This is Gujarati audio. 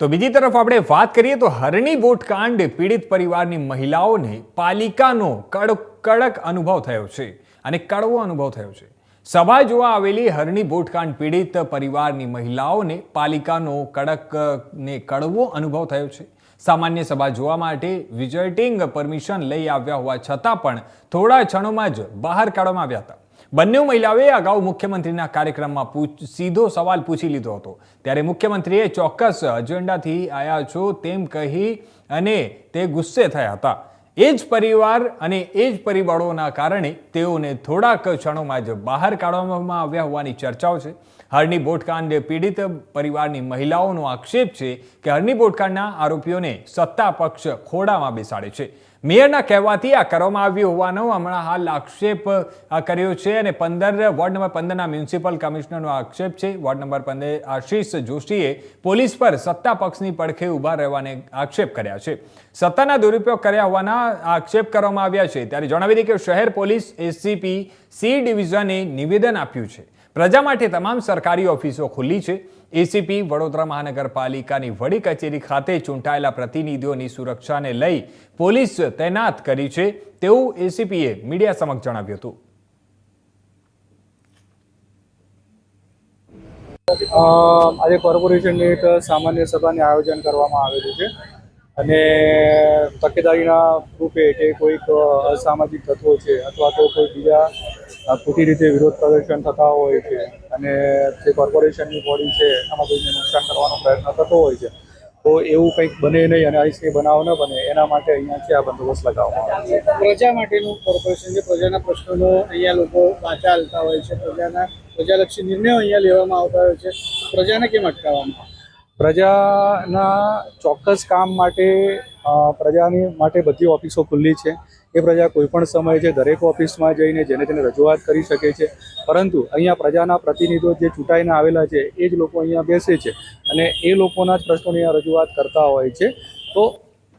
તો બીજી તરફ આપણે વાત કરીએ તો હરણી બોટકાંડ પીડિત પરિવારની મહિલાઓને પાલિકાનો કડક અનુભવ થયો છે અને કડવો અનુભવ થયો છે. સભા જોવા આવેલી હરણી બોટકાંડ પીડિત પરિવારની મહિલાઓને પાલિકાનો કડક ને કડવો અનુભવ થયો છે. સામાન્ય સભા જોવા માટે વિઝિટિંગ પરમિશન લઈ આવ્યા હોવા છતાં પણ થોડા ક્ષણોમાં જ બહાર કાઢવામાં આવ્યા હતા. બંને મહિલાઓએ અગાઉ મુખ્યમંત્રીના કાર્યક્રમમાં સીધો સવાલ પૂછી લીધો હતો. ત્યારે મુખ્યમંત્રીએ ચોક્કસ એજન્ડાથી આવ્યા છો તેમ કહી અને તે ગુસ્સે થયા હતા. એ જ પરિવાર અને એ જ પરિબળોના કારણે તેઓને થોડાક ક્ષણોમાં જ બહાર કાઢવામાં આવ્યા હોવાની ચર્ચાઓ છે. હરની બોટકાંડ પીડિત પરિવારની મહિલાઓનો આક્ષેપ છે કે હરની બોટકાંડના આરોપીઓને સત્તા પક્ષ ખોડામાં બેસાડે છે. મેયરના કહેવાથી આ કરવામાં આવ્યું હોવાનો હમણાં હાલ આક્ષેપ કર્યો છે અને પંદર, વોર્ડ નંબર પંદરના મ્યુનિસિપલ કમિશનરનો આક્ષેપ છે. વોર્ડ નંબર પંદર આશીષ જોશીએ પોલીસ પર સત્તા પક્ષની પડખે ઊભા રહેવાને આક્ષેપ કર્યા છે. સત્તાના દુરુપયોગ કર્યા હોવાના આક્ષેપ કરવામાં આવ્યા છે. ત્યારે જણાવી દઈએ કે શહેર પોલીસ એસીપી સી ડિવિઝને નિવેદન આપ્યું છે. પ્રજા માટે તમામ સરકારી ઓફિસો ખુલ્લી છે. એસીપી વડોદરા મહાનગરપાલિકાની વડી કચેરી ખાતે ચૂંટાયેલા પ્રતિનિધિઓની સુરક્ષાને લઈ પોલીસ તૈનાત કરી છે. તેવું એસીપીએ મીડિયા સમક્ષ જણાવ્યું હતું. આજે કોર્પોરેશનની એક સામાન્ય સભાનું આયોજન કરવામાં આવેલું છે. અને તકેદારીના રૂપે કે કોઈક અસામાજિક તત્વો છે અથવા તો કોઈ બીજા ખોટી રીતે વિરોધ પ્રદર્શન થતા હોય છે અને જે કોર્પોરેશનની બોડી છે આમાં કોઈને નુકસાન કરવાનો પ્રયત્ન થતો હોય છે તો એવું કંઈક બને નહીં અને આવી કંઈ બનાવ ન બને એના માટે અહીંયાથી આ બંદોબસ્ત લગાવવામાં આવે છે. પ્રજા માટેનું કોર્પોરેશન છે પ્રજાના પ્રશ્નોનો અહીંયા લોકો વાંચા હાલતા હોય છે પ્રજાના પ્રજાલક્ષી નિર્ણયો અહીંયા લેવામાં આવતા હોય છે. પ્રજાને કેમ અટકાવવામાં પ્રજાના ચોક્કસ કામ માટે પ્રજાની માટે બધી ઓફિસો ખુલ્લી છે. એ પ્રજા કોઈપણ સમયે છે દરેક ઓફિસમાં જઈને જેને તેને રજૂઆત કરી શકે છે. પરંતુ અહીંયા પ્રજાના પ્રતિનિધિઓ જે ચૂંટાઈને આવેલા છે, એ જ લોકો અહીંયા બેસે છે. અને એ લોકોના જ પ્રશ્નોની રજૂઆત કરતા હોય છે. તો